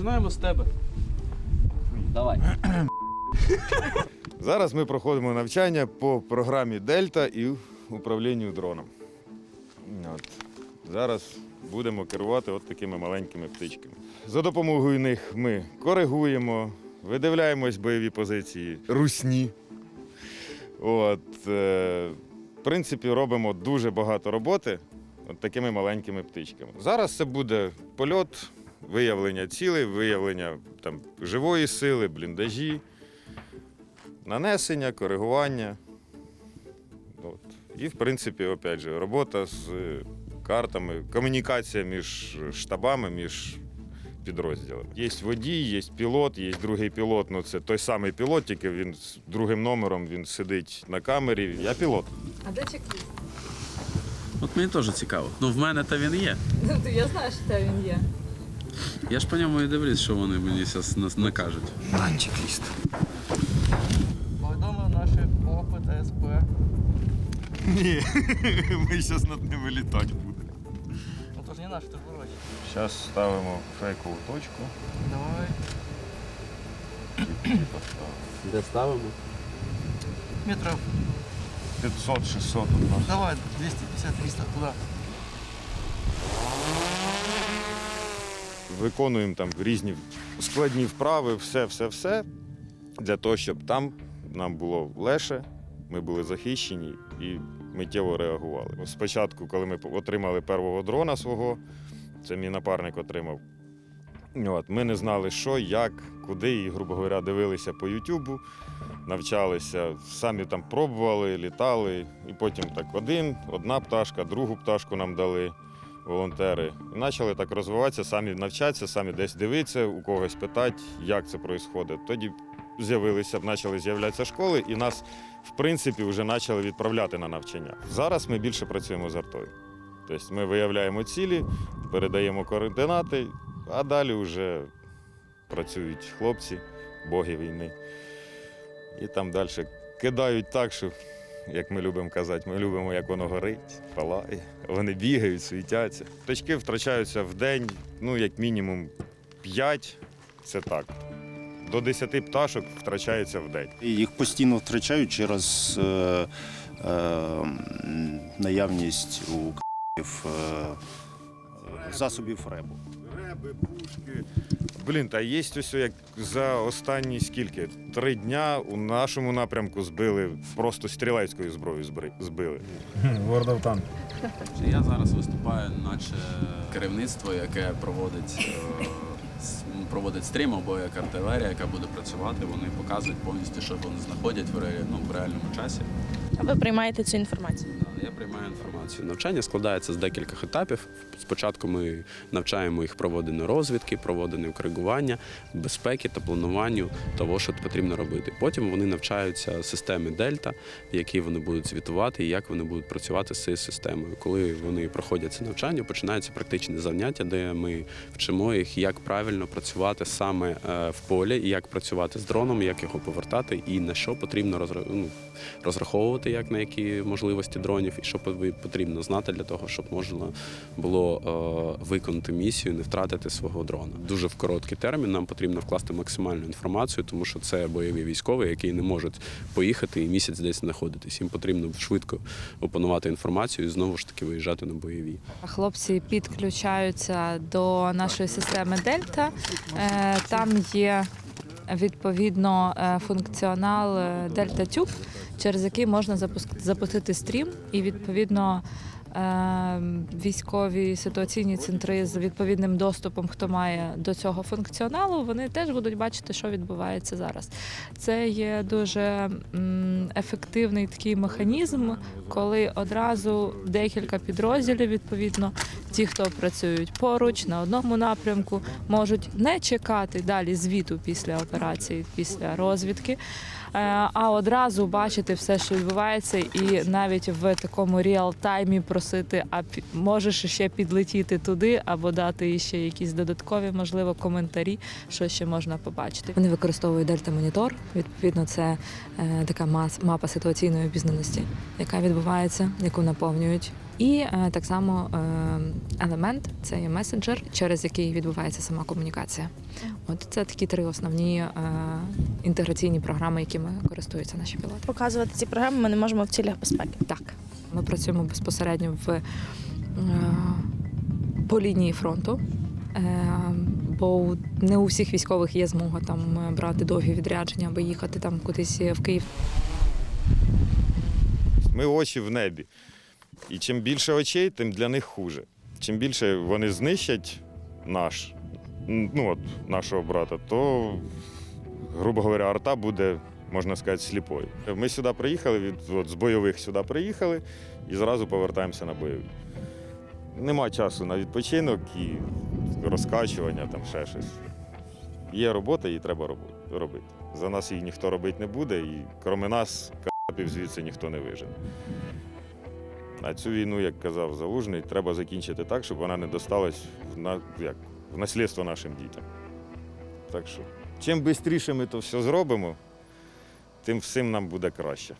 Починаємо з тебе. Давай. Зараз ми проходимо навчання по програмі Дельта і управлінню дроном. От. Зараз будемо керувати от такими маленькими птичками. За допомогою них ми коригуємо, видивляємось бойові позиції русні. От, е, в принципі, робимо дуже багато роботи от такими маленькими птичками. Зараз це буде польот, виявлення цілей, виявлення там, живої сили, бліндажі, нанесення, коригування. От. І, в принципі, опять же, робота з картами, комунікація між штабами, між підрозділами. Є водій, є пілот, є другий пілот. Ну, це той самий пілот, тільки він з другим номером він сидить на камері. Я пілот. А де чек-ліст? От мені теж цікаво. Ну, в мене та він є. Ну, Я знаю, що де він є. Я ж по ньому і дивлюсь, що вони мені зараз накажуть. чек-ліст. Повідомив наші ОП та СП. Ні, ми зараз над ними літати будемо. Ну то ж не наш, то ж ворожі. Зараз ставимо фейкову точку. Давай. Де ставимо? Метров. 500-600 у нас. Давай, 250-300 туди. Виконуємо там різні складні вправи, все, все, все. Для того, щоб там нам було легше, ми були захищені і миттєво реагували. Спочатку, коли ми отримали першого дрона свого, це мій напарник отримав. От, ми не знали, що, як, куди, і, грубо говоря, дивилися по Ютубу, навчалися, самі там пробували, літали. І потім так один, одна пташка, другу пташку нам дали волонтери. І почали так розвиватися, самі навчатися, самі десь дивитися, у когось питати, як це відбувається. Тоді з'явилися, почали з'являтися школи, і нас, в принципі, вже почали відправляти на навчання. Зараз ми більше працюємо з артою. Тобто ми виявляємо цілі, передаємо координати, а далі вже працюють хлопці, боги війни. І там далі кидають так, що, як ми любимо казати, ми любимо, як воно горить, палає. Вони бігають, світяться. Точки втрачаються в день, ну, як мінімум 5, це так. До 10 пташок втрачається в день. Їх постійно втрачають через е, е, наявність у е, засобів ребу. Реби, пушки. Блін, та є ось як за останні скільки? Три дня у нашому напрямку збили, просто стрілецькою зброєю збри- збили. World of Tank. Я зараз виступаю, наче керівництво, яке проводить, е, с- проводить стрім або як артилерія, яка буде працювати. Вони показують повністю, що вони знаходять в, ре- ну, в реальному часі. А ви приймаєте цю інформацію? Да, Я приймаю інформацію. Навчання складається з декількох етапів. Спочатку ми навчаємо їх проводенню розвідки, проводенню коригування, безпеки та плануванню того, що потрібно робити. Потім вони навчаються системі Дельта, в якій вони будуть звітувати і як вони будуть працювати з цією системою. Коли вони проходять це навчання, починаються практичні заняття, де ми вчимо їх, як правильно працювати саме е, в полі, як працювати з дроном, як його повертати, і на що потрібно ну, розраховувати, як на які можливості дронів, і що потрібно знати для того, щоб можна було е, виконати місію, не втратити свого дрона. Дуже в короткий термін нам потрібно вкласти максимальну інформацію, тому що це бойові військові, які не можуть поїхати і місяць десь знаходитись. Їм потрібно швидко опанувати інформацію і знову ж таки виїжджати на бойові. Хлопці підключаються до нашої системи Дельта. Е, Там є відповідно е, функціонал Дельта Тюб, через який можна запустити стрім, і відповідно. е, Військові ситуаційні центри з відповідним доступом, хто має до цього функціоналу, вони теж будуть бачити, що відбувається зараз. Це є дуже ефективний такий механізм, коли одразу декілька підрозділів, відповідно, ті, хто працюють поруч на одному напрямку, можуть не чекати далі звіту після операції, після розвідки, а одразу бачити все, що відбувається, і навіть в такому реал-таймі просити, а можеш ще підлетіти туди або дати ще якісь додаткові, можливо, коментарі, що ще можна побачити. Вони використовують дельта монітор. Відповідно, це е, така мапа ситуаційної обізнаності, яка відбувається, яку наповнюють І е, так само е, елемент це є месенджер, через який відбувається сама комунікація. От це такі три основні е, інтеграційні програми, якими користуються наші пілоти. Показувати ці програми ми не можемо в цілях безпеки. Так, ми працюємо безпосередньо в, е, по лінії фронту. Е, Бо не у всіх військових є змога там брати довгі відрядження або їхати там кудись в Київ. Ми очі в небі. І чим більше очей, тим для них хуже. Чим більше вони знищать наш, ну от, нашого брата, то, грубо говоря, арта буде, можна сказати, сліпою. Ми сюди приїхали, від, от, з бойових сюди приїхали і зразу повертаємося на бойові. Нема часу на відпочинок і розкачування, там ще щось. Є робота, її треба робити. За нас її ніхто робити не буде, і крім нас, капів звідси ніхто не вижене. А цю війну, як казав Залужний, треба закінчити так, щоб вона не досталась в, на, як, в наслідство нашим дітям. Так що, чим швидше ми то все зробимо, тим всім нам буде краще.